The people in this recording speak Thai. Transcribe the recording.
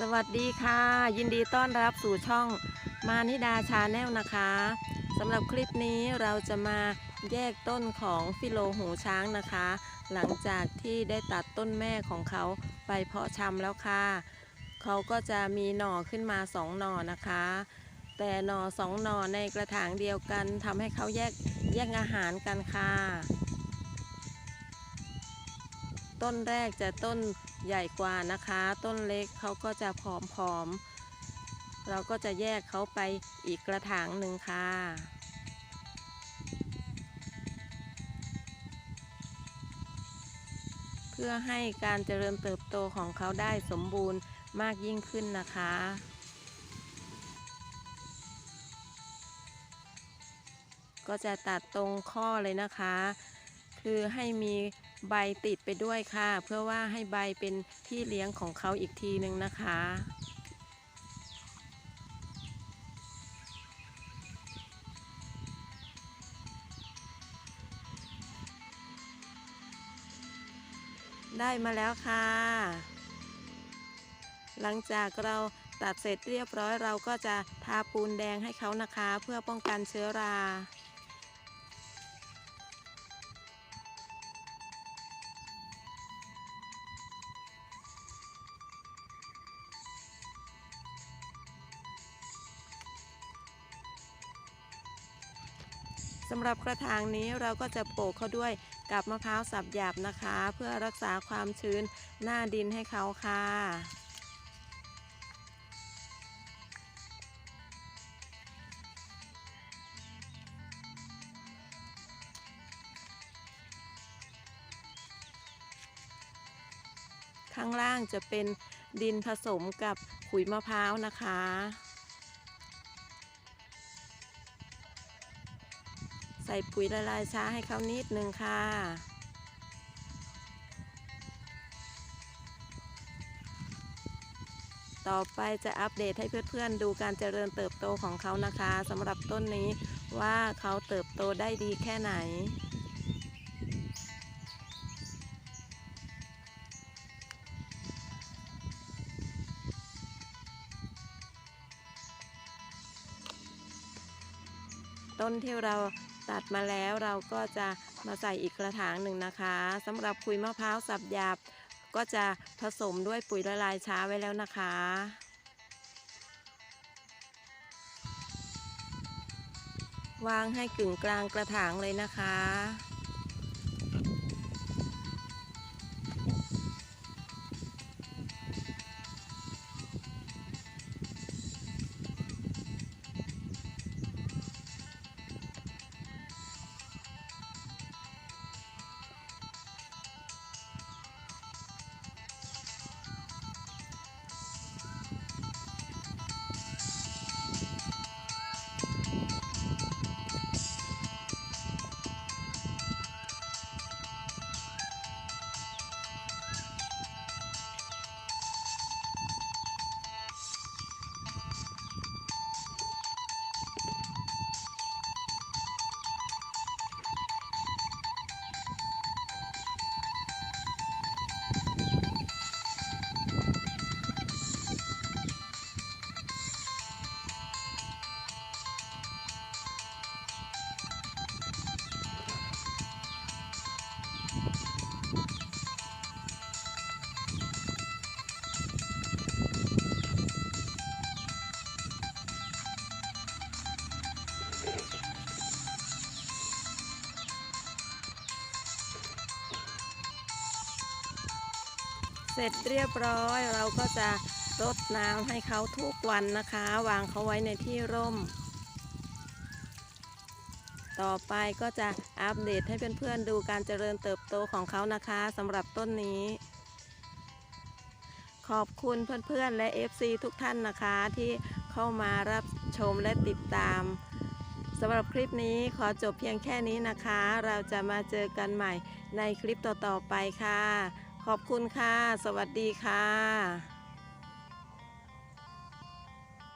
สวัสดีค่ะ ยินดีต้อนรับสู่ช่องมานิดาชาแนลนะคะสำหรับคลิปนี้เราจะมาแยกต้นของฟิโลหูช้างนะคะ หลังจากที่ได้ตัดต้นแม่ของเขาไปเพาะชำแล้วค่ะ เขาก็จะมีหน่อขึ้นมาสองหน่อนะคะ แต่หน่อสองหน่อในกระถางเดียวกันทำให้เขาแยกแยกอาหารกันค่ะ ต้นแรกจะต้นใหญ่กว่านะคะ ต้นเล็กเขาก็จะผอมๆ เราก็จะแยกเขาไปอีกกระถางหนึ่งค่ะเพื่อให้การเจริญเติบโตของเขาได้สมบูรณ์มากยิ่งขึ้นนะคะ ก็จะตัดตรงข้อเลยนะคะ คือให้มี ใบติดไปด้วยค่ะ เพื่อว่าให้ใบเป็นที่เลี้ยงของเขาอีกทีหนึ่งนะคะได้มาแล้วค่ะ หลังจากเราตัดเสร็จเรียบร้อยเราก็จะทาปูนแดงให้เขานะคะ เพื่อป้องกันเชื้อรา สำหรับกระถางนี้เราก็จะโปะเขาด้วยกับมะพร้าวสับหยาบนะคะ เพื่อรักษาความชื้นหน้าดินให้เขาค่ะ ข้างล่างจะเป็นดินผสมกับขุยมะพร้าวนะคะ ใส่ปุ๋ยละลายช้าให้เขานิดนึงค่ะ ต่อไปจะอัปเดตให้เพื่อนๆ ดูการเจริญเติบโตของเขานะคะสำหรับต้นนี้ว่าเขาเติบโตได้ดีแค่ไหนต้นที่เรา ตัดมาแล้วเราก็จะมาใส่อีกกระถางหนึ่งนะคะสำหรับคุยมะพร้าวสับหยาบ ก็จะผสมด้วยปุ๋ยละลายช้าไว้แล้วนะคะวางให้กึ่งกลางกระถางเลยนะคะ เสร็จเรียบร้อยเราก็จะรดน้ำให้เขาทุกวันนะคะ วางเขาไว้ในที่ร่ม ต่อไปก็จะอัปเดตให้เพื่อนๆดูการเจริญเติบโตของเขานะคะสำหรับต้นนี้ ขอบคุณเพื่อนๆและ FC ทุกท่านนะคะที่เข้ามารับชมและติดตามสำหรับคลิปนี้ขอจบเพียงแค่นี้นะคะ เราจะมาเจอกันใหม่ในคลิปต่อๆไปค่ะ ขอบคุณค่ะ สวัสดีค่ะ